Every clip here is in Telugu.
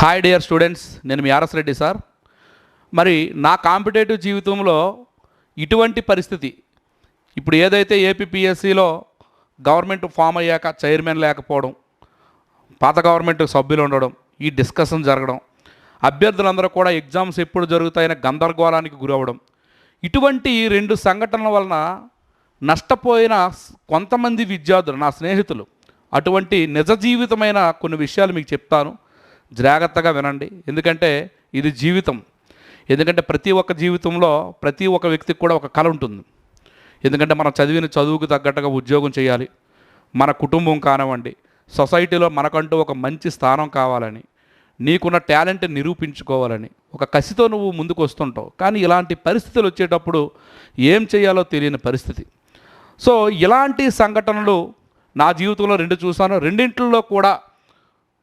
హాయ్ డియర్ స్టూడెంట్స్ నేను మీ ఆర్ఎస్ రెడ్డి సార్. మరి నా కాంపిటేటివ్ జీవితంలో ఇటువంటి పరిస్థితి ఇప్పుడు ఏదైతే ఏపీపీఎస్సిలో గవర్నమెంట్ ఫామ్ అయ్యాక చైర్మన్ లేకపోవడం పాత గవర్నమెంట్ సభ్యులు ఉండడం ఈ డిస్కషన్ జరగడం అభ్యర్థులందరూ కూడా ఎగ్జామ్స్ ఎప్పుడు జరుగుతాయనే గందరగోళానికి గురవ్వడం ఇటువంటి రెండు సంఘటనల వలన నష్టపోయిన కొంతమంది విద్యార్థులు నా స్నేహితులు అటువంటి నిజ జీవితమైన కొన్ని విషయాలు మీకు చెప్తాను. జాగ్రత్తగా వినండి. ఎందుకంటే ఇది జీవితం. ఎందుకంటే ప్రతి ఒక్క జీవితంలో ప్రతి ఒక్క వ్యక్తికి కూడా ఒక కళ ఉంటుంది. ఎందుకంటే మనం చదివిన చదువుకు తగ్గట్టుగా ఉద్యోగం చేయాలి. మన కుటుంబం కానివ్వండి సొసైటీలో మనకంటూ ఒక మంచి స్థానం కావాలని నీకున్న టాలెంట్ నిరూపించుకోవాలని ఒక కసితో నువ్వు ముందుకు వస్తుంటావు. కానీ ఇలాంటి పరిస్థితులు వచ్చేటప్పుడు ఏం చేయాలో తెలియని పరిస్థితి. సో ఇలాంటి సంఘటనలు నా జీవితంలో రెండు చూశాను. రెండింటిలో కూడా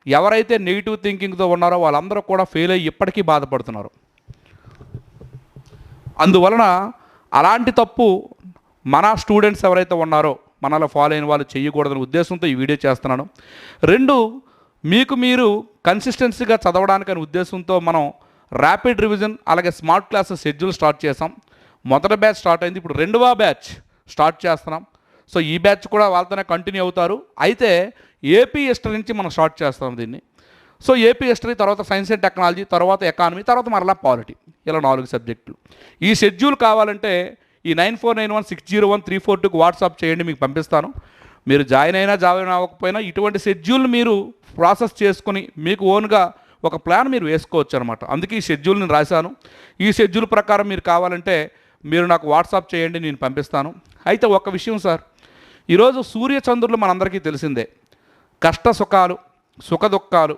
ఎవరైతే నెగిటివ్ థింకింగ్తో ఉన్నారో వాళ్ళందరూ కూడా ఫెయిల్ అయ్యి ఇప్పటికీ బాధపడుతున్నారు. అందువలన అలాంటి తప్పు మన స్టూడెంట్స్ ఎవరైతే ఉన్నారో మనలో ఫాలో అయిన వాళ్ళు చేయకూడదనే ఉద్దేశంతో ఈ వీడియో చేస్తున్నాను. రెండు మీకు మీరు కన్సిస్టెన్సీగా చదవడానికనే ఉద్దేశంతో మనం ర్యాపిడ్ రివిజన్ అలాగే స్మార్ట్ క్లాసెస్ షెడ్యూల్ స్టార్ట్ చేసాం మొదటి బ్యాచ్ స్టార్ట్ అయింది ఇప్పుడు రెండవ బ్యాచ్ స్టార్ట్ చేస్తున్నాం. సో ఈ బ్యాచ్ కూడా వాళ్ళతోనే కంటిన్యూ అవుతారు. అయితే ఏపీ హిస్టరీ నుంచి మనం స్టార్ట్ చేస్తాం దీన్ని. సో ఏపీ హిస్టరీ తర్వాత సైన్స్ అండ్ టెక్నాలజీ తర్వాత ఎకానమీ తర్వాత మరలా పాలిటీ ఇలా నాలుగు సబ్జెక్టులు. ఈ షెడ్యూల్ కావాలంటే ఈ nine four nine one six zero one three four టూకి వాట్సాప్ చేయండి మీకు పంపిస్తాను. మీరు జాయిన్ అయినా జాయిన్ అవ్వకపోయినా ఇటువంటి షెడ్యూల్ మీరు ప్రాసెస్ చేసుకుని మీకు ఓన్గా ఒక ప్లాన్ మీరు వేసుకోవచ్చు అనమాట అందుకే ఈ షెడ్యూల్ని రాశాను. ఈ షెడ్యూల్ ప్రకారం మీరు కావాలంటే మీరు నాకు వాట్సాప్ చేయండి నేను పంపిస్తాను. అయితే ఒక విషయం సార్. ఈరోజు సూర్యచంద్రులు మనందరికీ తెలిసిందే. కష్ట సుఖాలు సుఖ దుఃఖాలు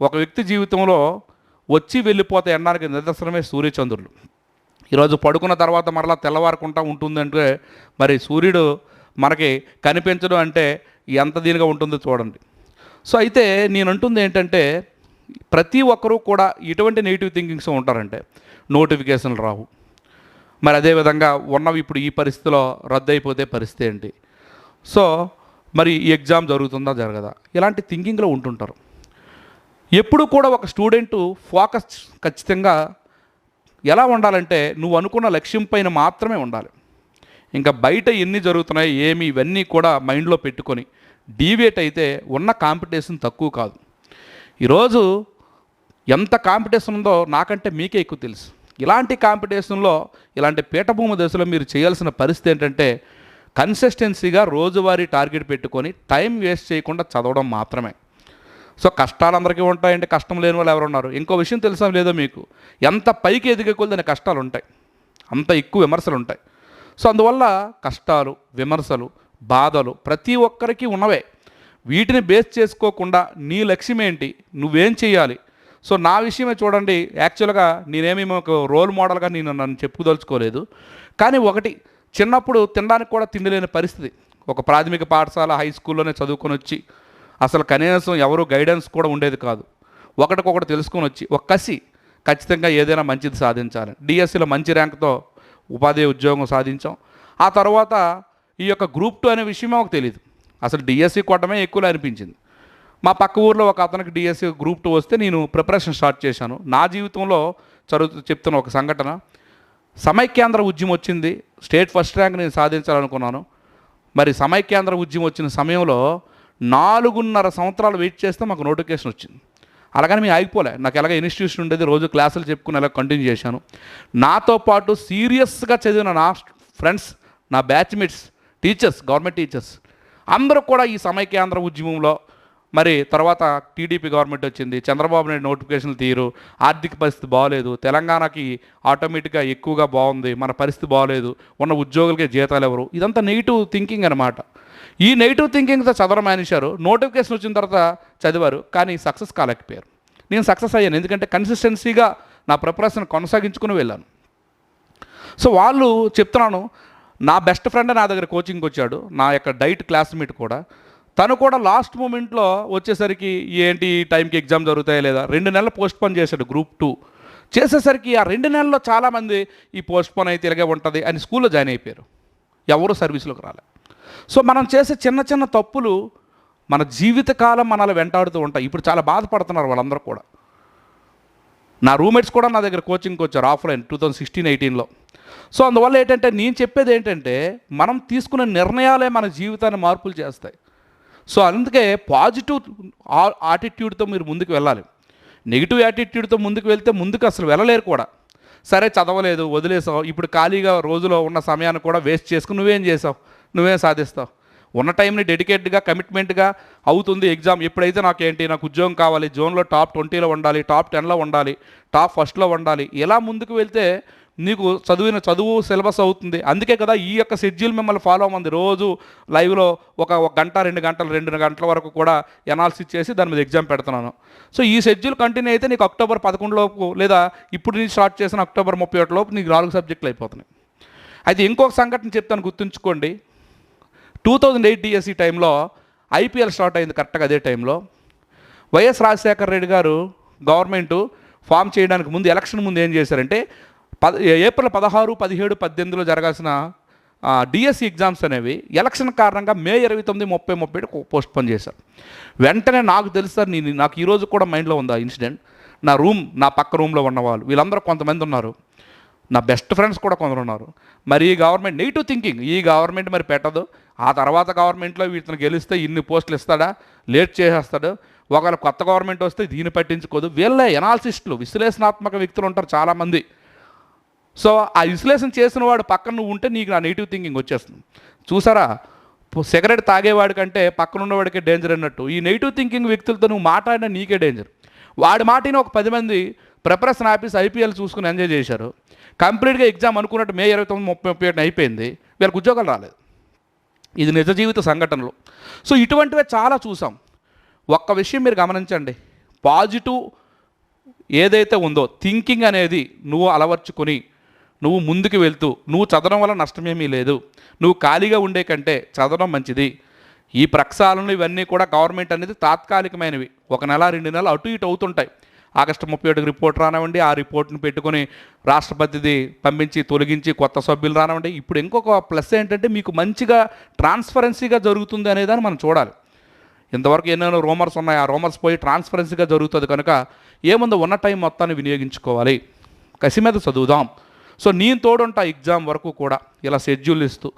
ఒక వ్యక్తి జీవితంలో వచ్చి వెళ్ళిపోతే అనడానికి నిదర్శనమే సూర్యచంద్రులు ఈరోజు పడుకున్న తర్వాత మరలా తెల్లవారుకుంటా ఉంటుందంటే మరి సూర్యుడు మనకి కనిపించడం అంటే ఎంత దీనిగా ఉంటుందో చూడండి. సో అయితే నేను అంటుంది ఏంటంటే ప్రతి ఒక్కరూ కూడా ఎటువంటి నెగిటివ్ థింకింగ్స్ ఉంటారంటే నోటిఫికేషన్లు రావు. మరి అదేవిధంగా ఉన్నవి ఇప్పుడు ఈ పరిస్థితిలో రద్దు అయిపోతే పరిస్థితి ఏంటి? సో మరి ఈ ఎగ్జామ్ జరుగుతుందా జరగదా? ఇలాంటి థింకింగ్లో ఉంటుంటారు. ఎప్పుడు కూడా ఒక స్టూడెంట్ ఫోకస్ ఖచ్చితంగా ఎలా ఉండాలంటే నువ్వు అనుకున్న లక్ష్యం పైన మాత్రమే ఉండాలి. ఇంకా బయట ఎన్ని జరుగుతున్నాయి ఏమి ఇవన్నీ కూడా మైండ్లో పెట్టుకొని డీవియేట్ అయితే ఉన్న కాంపిటీషన్ తక్కువ కాదు. ఈరోజు ఎంత కాంపిటీషన్ ఉందో నాకంటే మీకే ఎక్కువ తెలుసు. ఇలాంటి కాంపిటీషన్లో ఇలాంటి పీఠభూమి దశలో మీరు చేయాల్సిన పరిస్థితి ఏంటంటే కన్సిస్టెన్సీగా రోజువారీ టార్గెట్ పెట్టుకొని టైం వేస్ట్ చేయకుండా చదవడం మాత్రమే. సో కష్టాలు అందరికీ ఉంటాయంటే కష్టం లేని వాళ్ళు ఎవరు ఉన్నారు ఇంకో విషయం తెలుసా లేదో మీకు? ఎంత పైకి ఎదిగే కష్టాలు ఉంటాయి. అంత ఎక్కువ విమర్శలు ఉంటాయి. సో అందువల్ల కష్టాలు విమర్శలు బాధలు ప్రతి ఒక్కరికి ఉన్నవే. వీటిని బేస్ చేసుకోకుండా నీ లక్ష్యం ఏంటి? నువ్వేం చేయాలి సో నా విషయమే చూడండి. యాక్చువల్గా నేనేమి ఒక రోల్ మోడల్గా నేను నన్ను చెప్పుదలుచుకోలేదు కానీ ఒకటి చిన్నప్పుడు తినడానికి కూడా తిండి లేని పరిస్థితి. ఒక ప్రాథమిక పాఠశాల హై స్కూల్లోనే చదువుకొని వచ్చి అసలు కనీసం ఎవరు గైడెన్స్ కూడా ఉండేది కాదు. ఒకటికొకటి తెలుసుకొని వచ్చి ఒక కసి ఖచ్చితంగా ఏదైనా మంచిది సాధించాలి. డిఎస్సిలో మంచి ర్యాంక్తో ఉపాధి ఉద్యోగం సాధించాం. ఆ తర్వాత ఈ యొక్క గ్రూప్ టూ అనే విషయమే మాకు తెలియదు అసలు డిఎస్సి కొట్టమే ఎక్కువలో అనిపించింది. మా పక్క ఊర్లో ఒక అతనికి డిఎస్సి గ్రూప్ టూ వస్తే నేను ప్రిపరేషన్ స్టార్ట్ చేశాను. నా జీవితంలో చదువు చెప్తున్న ఒక సంఘటన. సమైక్యాంధ్ర ఉద్యమం వచ్చింది. స్టేట్ ఫస్ట్ ర్యాంక్ నేను సాధించాలనుకున్నాను. మరి సమైక్యాంధ్ర ఉద్యమం వచ్చిన సమయంలో నాలుగున్నర సంవత్సరాలు వెయిట్ చేస్తే మాకు నోటిఫికేషన్ వచ్చింది. అలాగని మేము ఆగిపోలే. నాకు ఎలాగ ఇన్స్టిట్యూషన్ ఉండేది రోజు క్లాసులు చెప్పుకుని అలా కంటిన్యూ చేశాను. నాతో పాటు సీరియస్గా చదివిన నా ఫ్రెండ్స్ నా బ్యాచ్మేట్స్ టీచర్స్ గవర్నమెంట్ టీచర్స్ అందరూ కూడా ఈ సమైక్యాంధ్ర ఉద్యమంలో మరి తర్వాత టీడీపీ గవర్నమెంట్ వచ్చింది. చంద్రబాబు నాయుడు నోటిఫికేషన్లు తీరు. ఆర్థిక పరిస్థితి బాగోలేదు తెలంగాణకి ఆటోమేటిక్గా ఎక్కువగా బాగుంది. మన పరిస్థితి బాగోలేదు ఉన్న ఉద్యోగులకే జీతాలు ఎవరు? ఇదంతా నెగిటివ్ థింకింగ్ అనమాట ఈ నెగిటివ్ థింకింగ్తో చదవడం మానేశారు. నోటిఫికేషన్ వచ్చిన తర్వాత చదివారు. కానీ సక్సెస్ కాలేకపోయారు. నేను సక్సెస్ అయ్యాను. ఎందుకంటే కన్సిస్టెన్సీగా నా ప్రిపరేషన్ కొనసాగించుకుని వెళ్ళాను. సో వాళ్ళు చెప్తున్నాను నా బెస్ట్ ఫ్రెండ్ నా దగ్గర కోచింగ్కి వచ్చాడు. నా యొక్క డైట్ క్లాస్మేట్ కూడా. తను కూడా లాస్ట్ మూమెంట్లో వచ్చేసరికి ఏంటి ఈ టైంకి ఎగ్జామ్ జరుగుతాయా లేదా? రెండు నెలలు పోస్ట్ పోన్ చేశాడు గ్రూప్ టూ. చేసేసరికి ఆ రెండు నెలల్లో చాలామంది ఈ పోస్ట్ పోన్ అయితే ఇలాగే ఉంటుంది అని స్కూల్లో జాయిన్ అయిపోయారు. ఎవరు సర్వీస్లోకి రాలే. సో మనం చేసే చిన్న చిన్న తప్పులు మన జీవితకాలం మనల్ని వెంటాడుతూ ఉంటాయి. ఇప్పుడు చాలా బాధపడుతున్నారు వాళ్ళందరూ కూడా. నా రూమ్మేట్స్ కూడా నా దగ్గర కోచింగ్కి వచ్చారు ఆఫ్లైన్ టూ థౌజండ్ సిక్స్టీన్ ఎయిటీన్లో సో అందువల్ల ఏంటంటే నేను చెప్పేది ఏంటంటే మనం తీసుకునే నిర్ణయాలే మన జీవితాన్ని మార్పులు చేస్తాయి. సో అందుకే పాజిటివ్ ఆటిట్యూడ్తో మీరు ముందుకు వెళ్ళాలి. నెగిటివ్ యాటిట్యూడ్తో ముందుకు వెళ్తే ముందుకు అసలు వెళ్ళలేరు కూడా. సరే చదవలేదు వదిలేసావు ఇప్పుడు ఖాళీగా రోజులో ఉన్న సమయాన్ని కూడా వేస్ట్ చేసుకుని నువ్వేం చేసావు? నువ్వేం సాధిస్తావు? ఉన్న టైంని డెడికేట్గా కమిట్మెంట్గా అవుతుంది ఎగ్జామ్ ఎప్పుడైతే నాకేంటి నాకు ఉద్యోగం కావాలి జోన్లో టాప్ ట్వంటీలో ఉండాలి టాప్ టెన్లో ఉండాలి టాప్ ఫస్ట్లో ఉండాలి ఇలా ముందుకు వెళ్తే నీకు చదివిన చదువు సిలబస్ అవుతుంది. అందుకే కదా ఈ యొక్క షెడ్యూల్ మిమ్మల్ని ఫాలో అవ్వండి రోజు లైవ్లో ఒక ఒక గంట రెండు గంటలు రెండు గంటల వరకు కూడా ఎనాలిసిస్ చేసి దాని మీద ఎగ్జామ్ పెడుతున్నాను. సో ఈ షెడ్యూల్ కంటిన్యూ అయితే నీకు అక్టోబర్ పదకొండులోపు లేదా ఇప్పుడు నేను స్టార్ట్ చేసిన అక్టోబర్ ముప్పై ఒకటిలోపు నీకు నాలుగు సబ్జెక్టులు అయిపోతున్నాయి. అయితే ఇంకొక సంఘటన చెప్తాను గుర్తుంచుకోండి. టూ థౌజండ్ ఎయిట్ డిఎస్సి టైంలో ఐపీఎల్ స్టార్ట్ అయింది కరెక్ట్గా అదే టైంలో వైఎస్ రాజశేఖర రెడ్డి గారు గవర్నమెంట్ ఫామ్ చేయడానికి ముందు ఎలక్షన్ ముందు ఏం చేశారంటే పద ఏప్రిల్ పదహారు పదిహేడు పద్దెనిమిదిలో జరగాల్సిన డిఎస్సి ఎగ్జామ్స్ అనేవి ఎలక్షన్ కారణంగా మే ఇరవై తొమ్మిది ముప్పై ముప్పై పోస్ట్ పోన్ చేశారు. వెంటనే నాకు తెలుసు సార్ నేను నాకు ఈరోజు కూడా మైండ్లో ఉంది ఆ ఇన్సిడెంట్? నా రూమ్ నా పక్క రూమ్లో ఉన్నవాళ్ళు వీళ్ళందరూ కొంతమంది ఉన్నారు. నా బెస్ట్ ఫ్రెండ్స్ కూడా కొందరు ఉన్నారు. మరి ఈ గవర్నమెంట్ నెగిటివ్ థింకింగ్ ఈ గవర్నమెంట్ మరి పెట్టదు. ఆ తర్వాత గవర్నమెంట్లో వీటిని గెలిస్తే ఇన్ని పోస్టులు ఇస్తాడా? లేట్ చేసేస్తాడు. ఒకవేళ కొత్త గవర్నమెంట్ వస్తే దీన్ని పట్టించుకోదు. వీళ్ళే ఎనాలిసిస్టులు విశ్లేషణాత్మక వ్యక్తులు ఉంటారు చాలామంది. సో ఆ విశ్లేషణ చేసిన వాడు పక్కన నువ్వు ఉంటే నీకు నా నెగిటివ్ థింకింగ్ వచ్చేస్తుంది. చూసారా? సిగరెట్ తాగేవాడి కంటే పక్కన ఉన్నవాడికే డేంజర్ అన్నట్టు. ఈ నెగిటివ్ థింకింగ్ వ్యక్తులతో నువ్వు మాట్లాడినా నీకే డేంజర్ వాడి మాటిని ఒక పది మంది ప్రిపరేషన్ ఆఫీస్ ఐపీఎల్ చూసుకుని ఎంజాయ్ చేశారు. కంప్లీట్గా ఎగ్జామ్ అనుకున్నట్టు మే ఇరవై తొమ్మిది ముప్పై ముప్పై అయిపోయింది. వీళ్ళకి ఉద్యోగాలు రాలేదు. ఇది నిజ జీవిత సంఘటనలు. సో ఇటువంటివే చాలా చూసాం. ఒక్క విషయం మీరు గమనించండి. పాజిటివ్ ఏదైతే ఉందో థింకింగ్ అనేది నువ్వు అలవర్చుకొని నువ్వు ముందుకు వెళ్తూ నువ్వు చదవడం వల్ల నష్టమేమీ లేదు. నువ్వు ఖాళీగా ఉండే కంటే చదవడం మంచిది. ఈ ప్రక్షాళనలు ఇవన్నీ కూడా గవర్నమెంట్ అనేది తాత్కాలికమైనవి. ఒక నెల రెండు నెలలు అటు ఇటు అవుతుంటాయి. ఆగస్టు ముప్పై ఒకటికి రిపోర్ట్ రానివ్వండి ఆ రిపోర్ట్ని పెట్టుకొని రాష్ట్రపతిది పంపించి తొలగించి కొత్త సభ్యులు రానివ్వండి. ఇప్పుడు ఇంకొక ప్లస్ ఏంటంటే మీకు మంచిగా ట్రాన్స్పరెన్సీగా జరుగుతుంది అనేదాన్ని మనం చూడాలి. ఇంతవరకు ఎన్నెన్నో రూమర్స్ ఉన్నాయి. ఆ రూమర్స్ పోయి ట్రాన్స్పరెన్సీగా జరుగుతుంది కనుక ఏముందో ఉన్న టైం మొత్తాన్ని వినియోగించుకోవాలి. కసి మీద చదువుదాం. సో నేను తోడుంటా ఎగ్జామ్ వరకు కూడా ఇలా షెడ్యూల్ ఇస్తూ.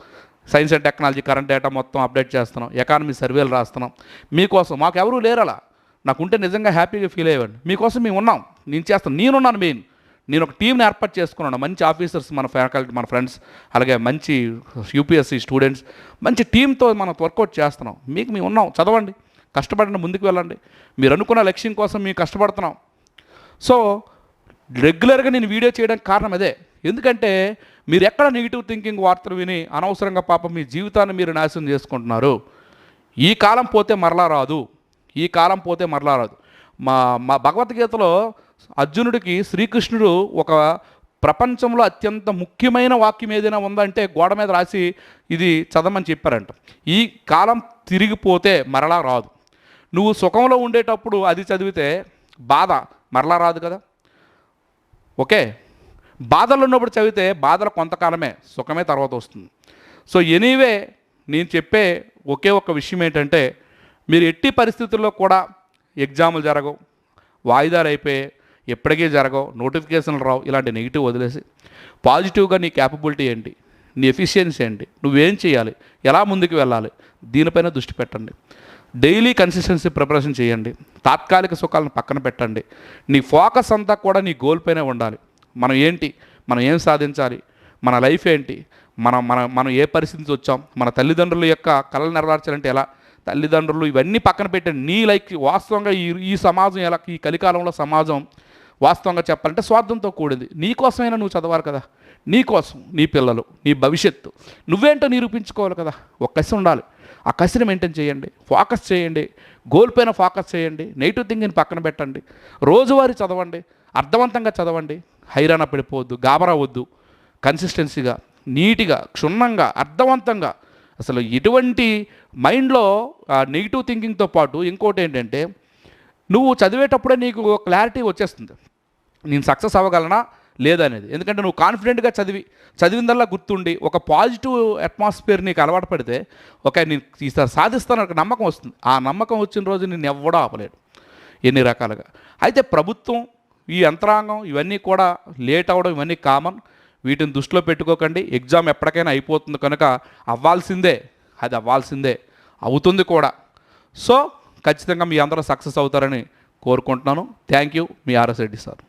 Science and technology current data మొత్తం అప్డేట్ చేస్తున్నాం. ఎకానమీ సర్వేలు రాస్తున్నాం. మీకోసం మాకు ఎవరూ లేరు అలా నాకుంటే నిజంగా హ్యాపీగా ఫీల్ అయ్యేవాడిని. మీకోసం మేము ఉన్నాం. నేను చేస్తాను నేనున్నాను మెయిన్. నేను ఒక టీంని ఏర్పాటు చేసుకున్నాను. మంచి ఆఫీసర్స్ మన ఫ్యాకల్టీ మన ఫ్రెండ్స్ అలాగే మంచి యూపీఎస్సీ స్టూడెంట్స్ మంచి టీంతో మనం వర్కౌట్ చేస్తున్నాం. మీకు మేము ఉన్నాం. చదవండి. కష్టపడండి. ముందుకు వెళ్ళండి. మీరు అనుకున్న లక్ష్యం కోసం మేము కష్టపడుతున్నాం. సో రెగ్యులర్గా నేను వీడియో చేయడానికి కారణం అదే. ఎందుకంటే మీరు ఎక్కడ నెగిటివ్ థింకింగ్ వార్తలు విని అనవసరంగా పాపం మీ జీవితాన్ని మీరు నాశనం చేసుకుంటున్నారు? ఈ కాలం పోతే మరలా రాదు. ఈ కాలం పోతే మరలా రాదు. మా మా భగవద్గీతలో అర్జునుడికి శ్రీకృష్ణుడు ఒక ప్రపంచంలో అత్యంత ముఖ్యమైన వాక్యం ఏదైనా ఉందంటే గోడ మీద రాసి ఇది చదవమని చెప్పారంట. ఈ కాలం తిరిగిపోతే మరలా రాదు. నువ్వు సుఖంలో ఉండేటప్పుడు అది చదివితే బాధ మరలా రాదు కదా? ఓకే? బాధలు ఉన్నప్పుడు చదివితే బాధలు కొంతకాలమే సుఖమే తర్వాత వస్తుంది. సో ఎనీవే నేను చెప్పే ఒకే ఒక విషయం ఏంటంటే మీరు ఎట్టి పరిస్థితుల్లో కూడా ఎగ్జాములు జరగవు వాయిదాలు అయిపోయి ఎప్పటికీ జరగవు నోటిఫికేషన్లు రావు ఇలాంటి నెగిటివ్ వదిలేసి పాజిటివ్గా నీ క్యాపబిలిటీ ఏంటి నీ ఎఫిషియన్సీ ఏంటి నువ్వేం చేయాలి ఎలా ముందుకు వెళ్ళాలి దీనిపైన దృష్టి పెట్టండి. డైలీ కన్సిస్టెన్సీ ప్రిపరేషన్ చేయండి తాత్కాలిక సుఖాలను పక్కన పెట్టండి నీ ఫోకస్ అంతా కూడా నీ గోల్ పైనే ఉండాలి. మనం ఏంటి? మనం ఏం సాధించాలి? మన లైఫ్ ఏంటి? మనం మన మనం ఏ పరిస్థితి నుంచి వచ్చాం? మన తల్లిదండ్రుల యొక్క కళలు నెరవేర్చాలంటే ఎలా? తల్లిదండ్రులు ఇవన్నీ పక్కన పెట్టండి నీ లైఫ్ వాస్తవంగా ఈ ఈ సమాజం ఎలా? ఈ కలికాలంలో సమాజం వాస్తవంగా చెప్పాలంటే స్వార్థంతో కూడింది. నీకోసమైనా నువ్వు చదవాలి కదా? నీకోసం నీ పిల్లలు నీ భవిష్యత్తు. నువ్వేంటో నిరూపించుకోవాలి కదా? ఒక కసి ఉండాలి. ఆ కసిని మెయింటైన్ చేయండి. ఫోకస్ చేయండి. గోల్ పైన ఫోకస్ చేయండి. నెగిటివ్ థింకింగ్ పక్కన పెట్టండి. రోజువారీ చదవండి. అర్థవంతంగా చదవండి. హైరాణ పడిపోవద్దు గాబరావద్దు కన్సిస్టెన్సీగా నీట్గా క్షుణ్ణంగా అర్థవంతంగా. అసలు ఎటువంటి మైండ్లో నెగిటివ్ థింకింగ్తో పాటు ఇంకోటి ఏంటంటే నువ్వు చదివేటప్పుడే నీకు క్లారిటీ వచ్చేస్తుంది. నేను సక్సెస్ అవ్వగలనా? లేదనేది ఎందుకంటే నువ్వు కాన్ఫిడెంట్గా చదివి చదివిందల్లా గుర్తుండి ఒక పాజిటివ్ అట్మాస్ఫియర్ నీకు అలవాటు పడితే ఒక నేను ఈసారి సాధిస్తాను ఒక నమ్మకం వస్తుంది. ఆ నమ్మకం వచ్చిన రోజు నేను ఎవ్వడో ఆపలేడు. ఎన్ని రకాలుగా. అయితే ప్రభుత్వం ఈ యంత్రాంగం ఇవన్నీ కూడా లేట్ అవ్వడం ఇవన్నీ కామన్ వీటిని దృష్టిలో పెట్టుకోకండి. ఎగ్జామ్ ఎప్పటికైనా అయిపోతుంది కనుక అవ్వాల్సిందే. అది అవ్వాల్సిందే. అవుతుంది కూడా. సో ఖచ్చితంగా మీ అందరూ సక్సెస్ అవుతారని కోరుకుంటున్నాను. థ్యాంక్ యూ మీ ఆర్ఎస్ రెడ్డి సార్.